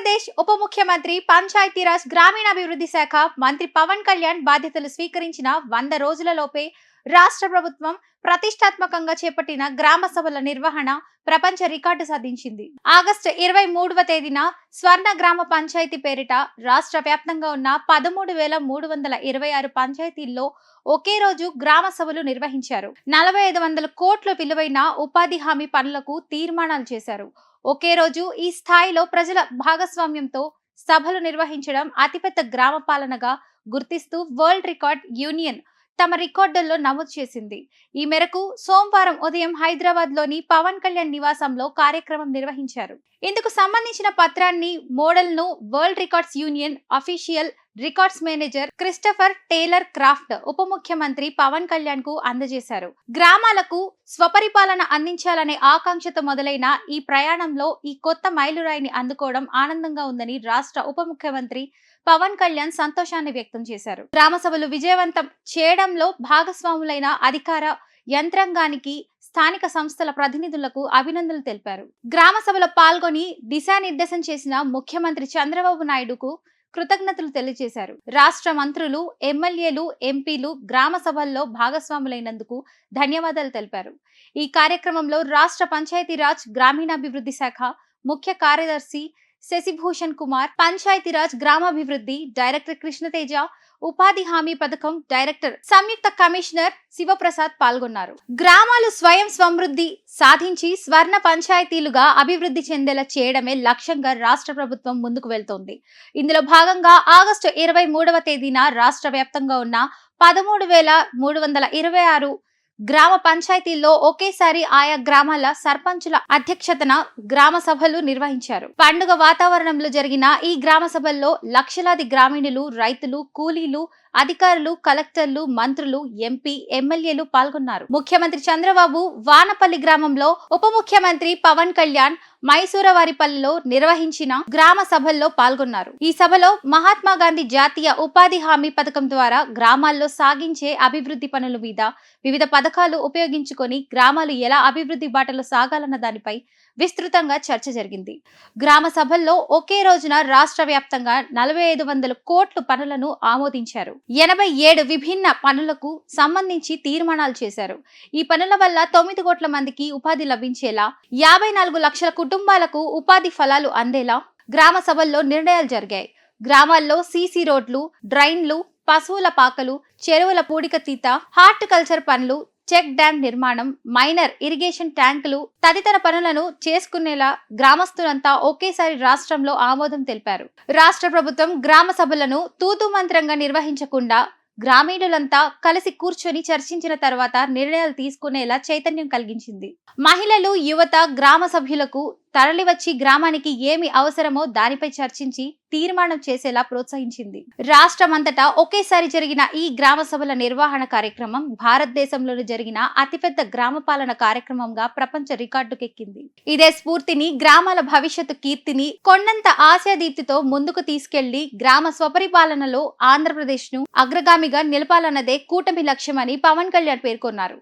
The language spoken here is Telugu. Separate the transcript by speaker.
Speaker 1: ఆంధ్రప్రదేశ్ ఉప ముఖ్యమంత్రి పంచాయతీరాజ్ గ్రామీణాభివృద్ధి శాఖ మంత్రి పవన్ కళ్యాణ్ బాధ్యతలు స్వీకరించిన వంద రోజులలోపే రాష్ట్ర ప్రభుత్వం ప్రతిష్టాత్మకంగా చేపట్టిన గ్రామ సభల నిర్వహణ ప్రపంచ రికార్డు సాధించింది. ఆగస్టు ఇరవై మూడవ తేదీన స్వర్ణ గ్రామ పంచాయతీ పేరిట రాష్ట్ర వ్యాప్తంగా ఉన్న పదమూడు వేల మూడు వందల ఇరవై ఆరు పంచాయతీల్లో ఒకే రోజు గ్రామ సభలు నిర్వహించారు. నలభై ఐదు వందల కోట్ల విలువైన ఉపాధి హామీ పనులకు తీర్మానాలు చేశారు. ఒకే రోజు ఈ స్థాయిలో ప్రజల భాగస్వామ్యంతో సభలు నిర్వహించడం అతిపెద్ద గ్రామ పాలనగా గుర్తిస్తూ వరల్డ్ రికార్డ్ యూనియన్ తమ రికార్డుల్లో నమోదు చేసింది. ఈ మేరకు సోమవారం ఉదయం హైదరాబాద్లోని పవన్ కళ్యాణ్ నివాసంలో కార్యక్రమం నిర్వహించారు. ఇందుకు సంబంధించిన పత్రాన్ని మోడల్ను world records union official records manager Christopher Taylor Craft ఉప ముఖ్యమంత్రి పవన్ కళ్యాణ్కు అందజేశారు. గ్రామాలకు స్వపరిపాలన అందించాలనే ఆకాంక్షతో మొదలైన ఈ ప్రయాణంలో ఈ కొత్త మైలురాయిని అందుకోవడం ఆనందంగా ఉందని రాష్ట్ర ఉప ముఖ్యమంత్రి పవన్ కళ్యాణ్ సంతోషాన్ని వ్యక్తం చేశారు. గ్రామ సభలు విజయవంతం చేయడంలో భాగస్వాములైన అధికార యంత్రాంగానికి స్థానిక సంస్థల ప్రతినిధులకు అభినందనలు తెలిపారు. గ్రామ సభలో పాల్గొని దిశానిర్దేశం చేసిన ముఖ్యమంత్రి చంద్రబాబు నాయుడుకు కృతజ్ఞతలు తెలియజేశారు. రాష్ట్ర మంత్రులు ఎమ్మెల్యేలు ఎంపీలు గ్రామ సభల్లో భాగస్వాములైనందుకు ధన్యవాదాలు తెలిపారు. ఈ కార్యక్రమంలో రాష్ట్ర పంచాయతీరాజ్ గ్రామీణాభివృద్ధి శాఖ ముఖ్య కార్యదర్శి శశిభూషణ్ కుమార్ పంచాయతీరాజ్ గ్రామాభివృద్ధి డైరెక్టర్ కృష్ణతేజ ఉపాధి హామీ పథకం డైరెక్టర్ సంయుక్త కమిషనర్ శివప్రసాద్ పాల్గొన్నారు. గ్రామాలు స్వయం సమృద్ధి సాధించి స్వర్ణ పంచాయతీలుగా అభివృద్ధి చెందేలా చేయడమే లక్ష్యంగా రాష్ట్ర ప్రభుత్వం ముందుకు వెళ్తోంది. ఇందులో భాగంగా ఆగస్టు ఇరవై మూడవ తేదీన రాష్ట్ర వ్యాప్తంగా ఉన్న పదమూడు వేల మూడు వందల ఇరవై ఆరు గ్రామ పంచాయతీల్లో ఒకేసారి ఆయా గ్రామాల సర్పంచుల అధ్యక్షతన గ్రామ సభలు నిర్వహించారు. పండుగ వాతావరణంలో జరిగిన ఈ గ్రామ సభల్లో లక్షలాది గ్రామీణులు రైతులు కూలీలు అధికారులు కలెక్టర్లు మంత్రులు ఎంపీ ఎమ్మెల్యేలు పాల్గొన్నారు. ముఖ్యమంత్రి చంద్రబాబు వానపల్లి గ్రామంలో ఉప ముఖ్యమంత్రి పవన్ కళ్యాణ్ మైసూరవారిపల్లిలో నిర్వహించిన గ్రామ సభల్లో పాల్గొన్నారు. ఈ సభలో మహాత్మా గాంధీ జాతీయ ఉపాధి హామీ పథకం ద్వారా గ్రామాల్లో సాగించే అభివృద్ధి పనుల మీద వివిధ పథకాలు ఉపయోగించుకొని గ్రామాలు ఎలా అభివృద్ధి బాటలో సాగాలన్న దానిపై విస్తృతంగా చర్చ జరిగింది. గ్రామ సభల్లో ఒకే రోజున రాష్ట్ర వ్యాప్తంగా నలభై ఐదు వందల కోట్లు పనులను ఆమోదించారు. ఎనభై ఏడు విభిన్న పనులకు సంబంధించి తీర్మానాలు చేశారు. ఈ పనుల వల్ల తొమ్మిది కోట్ల మందికి ఉపాధి లభించేలా యాభై నాలుగు లక్షల కుటుంబాలకు ఉపాధి ఫలాలు అందేలా గ్రామ సభల్లో నిర్ణయాలు జరిగాయి. గ్రామాల్లో సీసీ రోడ్లు డ్రైన్లు పశువుల పాకలు చెరువుల పూడికతీత హార్టికల్చర్ పనులు చెక్ డ్యాం నిర్మాణం మైనర్ ఇరిగేషన్ ట్యాంకులు తదితర పనులను చేసుకునేలా గ్రామస్తులంతా ఒకేసారి రాష్ట్రంలో ఆమోదం తెలిపారు. రాష్ట్ర ప్రభుత్వం గ్రామ సభలను తూతు మంత్రంగా నిర్వహించకుండా గ్రామీణులంతా కలిసి కూర్చొని చర్చించిన తర్వాత నిర్ణయాలు తీసుకునేలా చైతన్యం కలిగించింది. మహిళలు యువత గ్రామ సభ్యులకు తరలివచ్చి గ్రామానికి ఏమి అవసరమో దానిపై చర్చించి తీర్మానం చేసేలా ప్రోత్సహించింది. రాష్ట్రమంతటా ఒకేసారి జరిగిన ఈ గ్రామ సభల నిర్వహణ కార్యక్రమం భారతదేశంలోని జరిగిన అతిపెద్ద గ్రామ పాలన కార్యక్రమంగా ప్రపంచ రికార్డుకెక్కింది. ఇదే స్ఫూర్తిని గ్రామాల భవిష్యత్తు కీర్తిని కొండంత ఆశాదీప్తితో ముందుకు తీసుకెళ్ళి గ్రామ స్వపరిపాలనలో ఆంధ్రప్రదేశ్ను అగ్రగామిగా నిలపాలన్నదే కూటమి లక్ష్యమని పవన్ కళ్యాణ్ పేర్కొన్నారు.